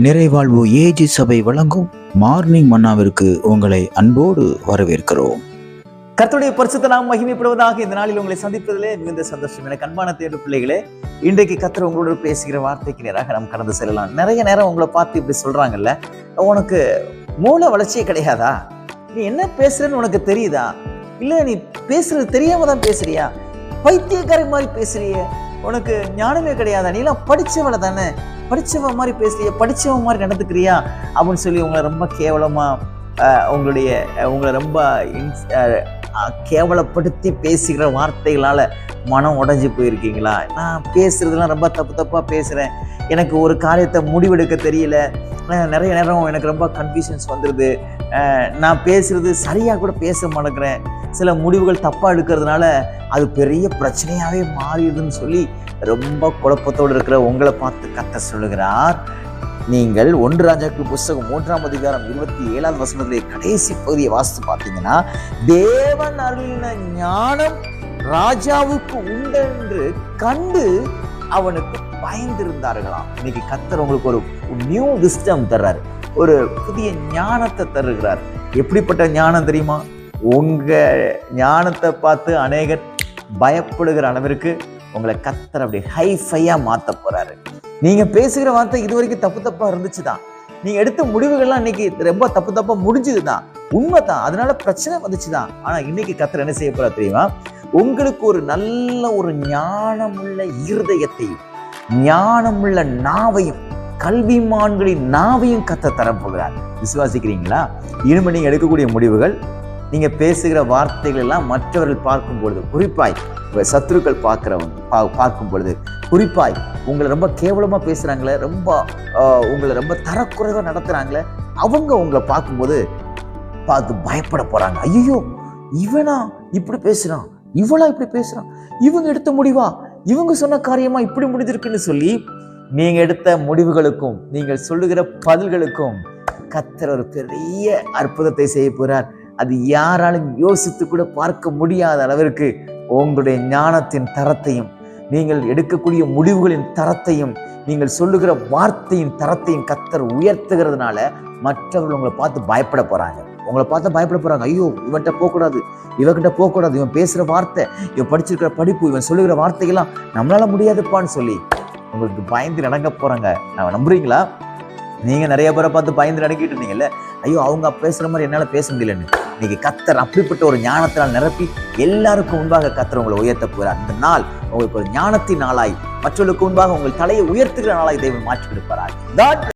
நிறைவாழ்வு AG சபை வழங்கும் morning மன்னாவிற்கு உங்களை அன்போடு வரவேற்கிறோம். கர்த்தருடைய பரிசுத்த நாம் மகிமைப்படுவதாக இந்த நாளில் உங்களை சந்திப்பதிலே மிகுந்த சந்தோஷம். எனக்கு அன்பான தேடு பிள்ளைகளே இன்றைக்கு கர்த்தர் உங்களோட பேசுகிற வார்த்தைக்கு நேராக நாம் கடந்து செல்லலாம். நிறைய நேரம் உங்களை பார்த்து இப்படி சொல்றாங்கல்ல உனக்கு மூல வளர்ச்சியே கிடையாதா? நீ என்ன பேசுறன்னு உனக்கு தெரியுதா? இல்ல நீ பேசுறது தெரியாம தான் பேசுறியா? பைத்தியக்காரி மாதிரி பேசுறியே உனக்கு ஞானமே கிடையாதா? நீ எல்லாம் படிச்சவளை தானே? படித்தவன் மாதிரி பேசுறியா? படிச்சவன் மாதிரி நடந்துக்கிறியா? அப்படின்னு சொல்லி உங்களை ரொம்ப கேவலமாக உங்களுடைய உங்களை ரொம்ப கேவலப்படுத்தி பேசுகிற வார்த்தைகளால் மனம் உடஞ்சி போயிருக்கீங்களா? நான் பேசுகிறதுலாம் ரொம்ப தப்பு தப்பாக பேசுகிறேன் எனக்கு ஒரு காரியத்தை முடிவெடுக்க தெரியல. நிறைய நேரம் எனக்கு ரொம்ப கன்ஃபியூஷன்ஸ் வந்துடுது நான் பேசுகிறது சரியாக கூட பேச மாட்டேங்கிறேன். சில முடிவுகள் தப்பாக எடுக்கிறதுனால அது பெரிய பிரச்சனையாகவே மாறிடுதுன்னு சொல்லி ரொம்ப குழப்பத்தோடு இருக்கிற உங்களை பார்த்து கத்த சொல்லுகிறார். நீங்கள் ஒன்று ராஜாக்கள் புஸ்தகம் மூன்றாம் அதிகாரம் இருபத்தி ஏழாவது வசனத்திலே கடைசி பகுதியை வாசித்து பார்த்தீங்கன்னா தேவன் அருளின ஞானம் ராஜாவுக்கு உண்டென்று கண்டு அவனுக்கு பயந்திருந்தார்களாம். இன்னைக்கு கத்தர் உங்களுக்கு ஒரு நியூ விஸ்டம் தர்றாரு. ஒரு புதிய ஞானத்தை தருகிறார். எப்படிப்பட்ட ஞானம் தெரியுமா? உங்க ஞானத்தை பார்த்து அநேகர் பயப்படுகிற அளவிற்கு உங்களை கத்தர் அப்படி ஹைஃபையா மாற்ற போறாரு. நீங்க பேசுகிற வார்த்தை இது வரைக்கும் தப்பு தப்பா இருந்துச்சு தான் நீங்கள் எடுத்த முடிவுகள்லாம் இன்னைக்கு ரொம்ப தப்பு தப்பா முடிஞ்சது தான் உண்மைதான். அதனால பிரச்சனை வந்துச்சு தான் ஆனா இன்னைக்கு கத்தர் என்ன செய்ய போகிறா தெரியுமா? உங்களுக்கு ஒரு நல்ல ஒரு ஞானமுள்ள இருதயத்தையும் ஞானமுள்ள நாவையும் கல்விமான்களின் நாவையும் கத்த தரப்போகிறார் விசுவாசிக்கிறீங்களா? இனிமே நீங்க எடுக்கக்கூடிய முடிவுகள் நீங்க பேசுகிற வார்த்தைகள் எல்லாம் மற்றவர்கள் பார்க்கும் பொழுது குறிப்பாய் உங்க சத்துருக்கள் பார்க்கிறவங்க பா- பார்க்கும் பொழுது குறிப்பாய் உங்களை ரொம்ப கேவலமாக பேசுகிறாங்களே ரொம்ப உங்களை ரொம்ப தரக்குறைவாக நடத்துகிறாங்களே அவங்க உங்களை பார்க்கும்போது பார்த்து பயப்பட போகிறாங்க ஐயோ இவனா இப்படி பேசுகிறான் இவளா இப்படி பேசுகிறான் இவங்க எடுத்த முடிவா இவங்க சொன்ன காரியமாக இப்படி முடிஞ்சிருக்குன்னு சொல்லி நீங்கள் எடுத்த முடிவுகளுக்கும் நீங்கள் சொல்லுகிற பதில்களுக்கும் கத்தர் ஒரு பெரிய அற்புதத்தை செய்ய போகிறார் அது யாராலும் யோசித்து கூட பார்க்க முடியாத அளவிற்கு உங்களுடைய ஞானத்தின் தரத்தையும் நீங்கள் எடுக்கக்கூடிய முடிவுகளின் தரத்தையும் நீங்கள் சொல்லுகிற வார்த்தையின் தரத்தையும் கத்தர் உயர்த்துகிறதுனால மற்றவர்கள் உங்களை பார்த்து பயப்பட போகிறாங்க உங்களை பார்த்து பயப்பட போகிறாங்க ஐயோ இவன்கிட்ட போகக்கூடாது இவன்கிட்ட போகக்கூடாது. இவன் பேசுகிற வார்த்தை இவன் படிச்சிருக்கிற படிப்பு இவன் சொல்லுகிற வார்த்தைகள்லாம் நம்மளால முடியாதுப்பான்னு சொல்லி உங்களுக்கு பயந்து நடங்க போகிறாங்க நான் நம்புறீங்களா? நீங்கள் நிறைய பேரை பார்த்து பயந்து நடக்கிட்டு இருந்தீங்கல்ல? ஐயோ அவங்க பேசுகிற மாதிரி என்னால் பேச முடியலன்னு. இன்னைக்கு கத்தர் அப்படிப்பட்ட ஒரு ஞானத்தினால் நிரப்பி எல்லாருக்கும் முன்பாக கத்தர் உங்களை உயர்த்த போகிறார் அந்த நாள் உங்களுக்கு ஒரு ஞானத்தின் நாளாய் மற்றவர்களுக்கு முன்பாக உங்கள் தலையை உயர்த்துகிற நாளாய் தெய்வம் மாற்றி கொடுப்பார்